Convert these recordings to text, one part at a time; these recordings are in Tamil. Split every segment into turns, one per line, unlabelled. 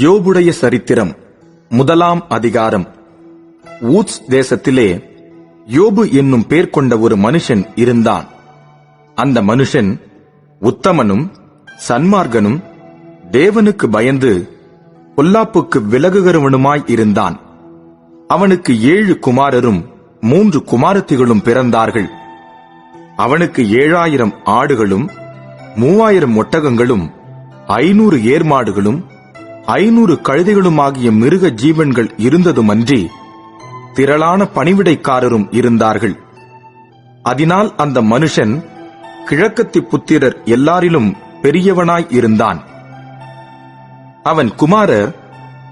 யோபுடைய சரித்திரம் முதலாம் அதிகாரம். ஊத்ஸ் தேசத்திலே யோபு என்னும் பேர் கொண்ட ஒரு மனுஷன் இருந்தான். அந்த மனுஷன் உத்தமனும் சன்மார்கனும் தேவனுக்கு பயந்து பொல்லாப்புக்கு விலகுகிறவனுமாய் இருந்தான். அவனுக்கு ஏழு குமாரரும் மூன்று குமாரத்திகளும் பிறந்தார்கள். அவனுக்கு ஏழாயிரம் ஆடுகளும் மூவாயிரம் ஒட்டகங்களும் ஐநூறு ஏர்மாடுகளும் ஐநூறு கழுதைகளுமாகிய மிருக ஜீவன்கள் இருந்ததுமன்றி திரளான பணிவிடைக்காரரும் இருந்தார்கள். அதனால் அந்த மனுஷன் கிழக்கத்தி புத்திரர் எல்லாரிலும் பெரியவனாய் இருந்தான். அவன் குமாரர்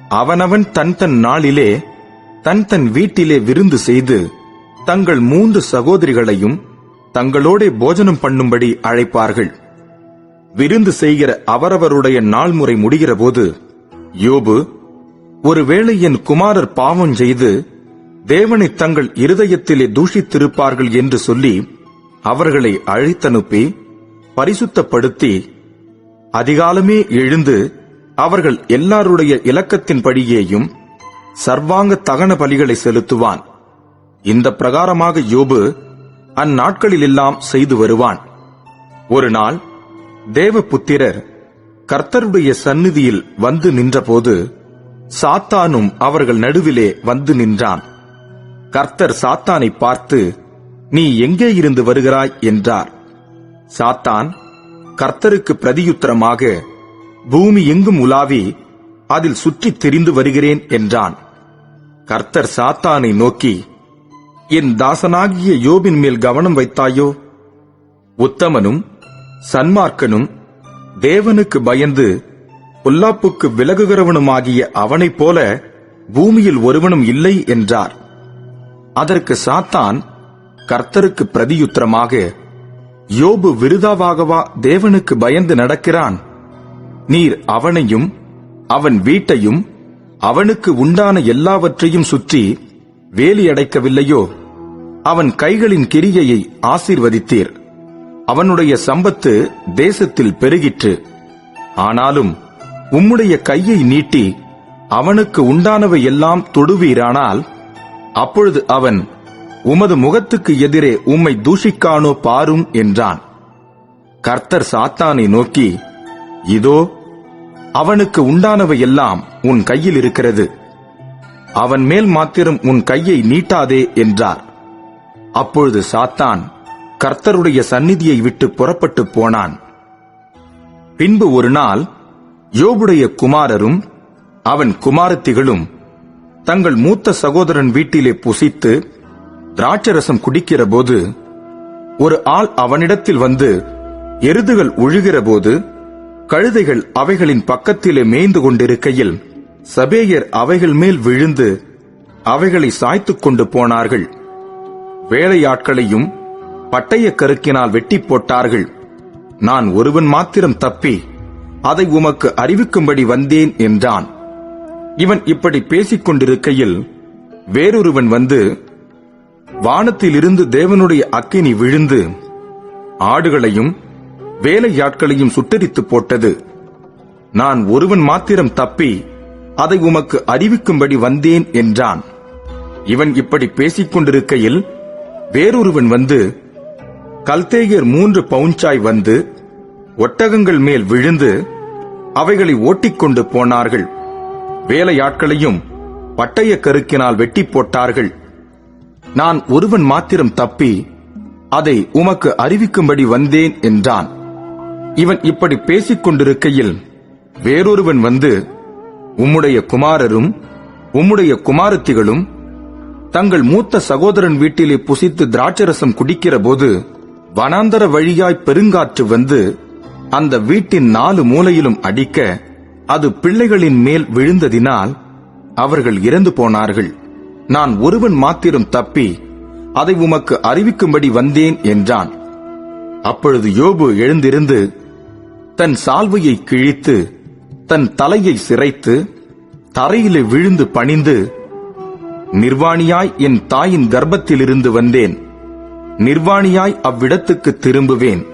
அவனவன் தன் தன் நாளிலே தன் தன் வீட்டிலே விருந்து செய்து தங்கள் மூன்று சகோதரிகளையும் தங்களோடே போஜனம் பண்ணும்படி அழைப்பார்கள். விருந்து செய்கிற அவரவருடைய நாள் முறை முடிகிறபோது யோபு ஒருவேளை என் குமாரர் பாவம் செய்து தேவனை தங்கள் இருதயத்திலே தூஷித்திருப்பார்கள் என்று சொல்லி அவர்களை அழைத்தனுப்பி பரிசுத்தப்படுத்தி அதிகாலமே எழுந்து அவர்கள் எல்லாருடைய இலக்கத்தின்படியேயும் சர்வாங்க தகன பலிகளை செலுத்துவான். இந்த பிரகாரமாக யோபு அந்நாட்களிலெல்லாம் செய்து வருவான். ஒரு நாள் தேவபுத்திரர் கர்த்தருடைய சந்நிதியில் வந்து நின்றபோது சாத்தானும் அவர்கள் நடுவிலே வந்து நின்றான். கர்த்தர் சாத்தானை பார்த்து நீ எங்கே இருந்து வருகிறாய்? என்றார். சாத்தான் கர்த்தருக்கு பிரதியுத்தரமாக பூமி எங்கும் உலாவி அதில் சுற்றித் திரிந்து வருகிறேன் என்றான். கர்த்தர் சாத்தானை நோக்கி என் தாசனாகிய யோபின் மேல் கவனம் வைத்தாயோ? உத்தமனும் சன்மார்க்கனும் தேவனுக்கு பயந்து பொல்லாப்புக்கு விலகுகிறவனுமாகிய அவனைப் போல பூமியில் ஒருவனும் இல்லை என்றார். அதற்கு சாத்தான் கர்த்தருக்கு பிரதியுத்தரமாக யோபு விருதாவாகவா தேவனுக்கு பயந்து நடக்கிறான்? நீர் அவனையும் அவன் வீட்டையும் அவனுக்கு உண்டான எல்லாவற்றையும் சுற்றி வேலியடைக்கவில்லையோ? அவன் கைகளின் கிரியையை ஆசீர்வதித்தீர். அவனுடைய சம்பத்து தேசத்தில் பெருகிற்று. ஆனாலும் உம்முடைய கையை நீட்டி அவனுக்கு உண்டானவை எல்லாம் தொடுவீரானால் அப்பொழுது அவன் உமது முகத்துக்கு எதிரே உம்மை தூஷிக்கானோ பாரும் என்றான். கர்த்தர் சாத்தானை நோக்கி இதோ அவனுக்கு உண்டானவை எல்லாம் உன் கையில் இருக்கிறது. அவன் மேல் மாத்திரம் உன் கையை நீட்டாதே என்றார். அப்பொழுது சாத்தான் கர்த்தருடைய சந்நிதியை விட்டு புறப்பட்டு போனான். பின்பு ஒரு நாள் யோபுடைய குமாரரும் அவன் குமாரத்திகளும் தங்கள் மூத்த சகோதரன் வீட்டிலே புசித்து திராட்சரசம் குடிக்கிறபோது ஒரு ஆள் அவனிடத்தில் வந்து எருதுகள் ஒழுகிறபோது கழுதைகள் அவைகளின் பக்கத்திலே மேய்ந்து கொண்டிருக்கையில் சபேயர் அவைகள் மேல் விழுந்து அவைகளை சாய்த்துக் கொண்டு போனார்கள். வேலையாட்களையும் பட்டய கருக்கினால் வெட்டி போட்டார்கள். நான் ஒருவன் மாத்திரம் தப்பி அதை உமக்கு அறிவிக்கும்படி வந்தேன் என்றான். இவன் இப்படி பேசிக் கொண்டிருக்கையில் வேறொருவன் வந்து வானத்திலிருந்து தேவனுடைய அக்கினி விழுந்து ஆடுகளையும் வேலையாட்களையும் சுட்டரித்து போட்டது. நான் ஒருவன் மாத்திரம் தப்பி அதை உமக்கு அறிவிக்கும்படி வந்தேன் என்றான். இவன் இப்படி பேசிக் கொண்டிருக்கையில் வேறொருவன் வந்து கல்தேயர் மூன்று பவுஞ்சாய் வந்து ஒட்டகங்கள் மேல் விழுந்து அவைகளை ஓட்டிக்கொண்டு போனார்கள். வேலையாட்களையும் பட்டய கருக்கினால் வெட்டி போட்டார்கள். நான் ஒருவன் மாத்திரம் தப்பி அதை உமக்கு அறிவிக்கும்படி வந்தேன் என்றான். இவன் இப்படி பேசிக் கொண்டிருக்கையில் வேறொருவன் வந்து உம்முடைய குமாரரும் உம்முடைய குமாரத்திகளும் தங்கள் மூத்த சகோதரன் வீட்டிலே புசித்து திராட்சரசம் குடிக்கிறபோது வனாந்தர வழியாய் பெருங்காற்று வந்து அந்த வீட்டின் நாலு மூலையிலும் அடிக்க அது பிள்ளைகளின் மேல் விழுந்ததினால் அவர்கள் இறந்து போனார்கள். நான் ஒருவன் மாத்திரம் தப்பி அதை உமக்கு அறிவிக்கும்படி வந்தேன் என்றான். அப்பொழுது யோபு எழுந்திருந்து தன் சால்வையை கிழித்து தன் தலையை சிரைத்து தரையிலே விழுந்து பணிந்து நிர்வாணியாய் என் தாயின் கர்ப்பத்திலிருந்து வந்தேன். நிர்வாணியாய் அவ்விடத்துக்கு திரும்புவேன்.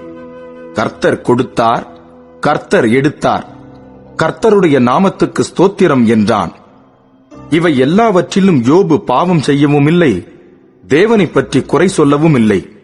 கர்த்தர் கொடுத்தார் கர்த்தர் எடுத்தார். கர்த்தருடைய நாமத்துக்கு ஸ்தோத்திரம் என்றான். இவை எல்லாவற்றிலும் யோபு பாவம் செய்யவும் இல்லை தேவனைப் பற்றி குறை சொல்லவும் இல்லை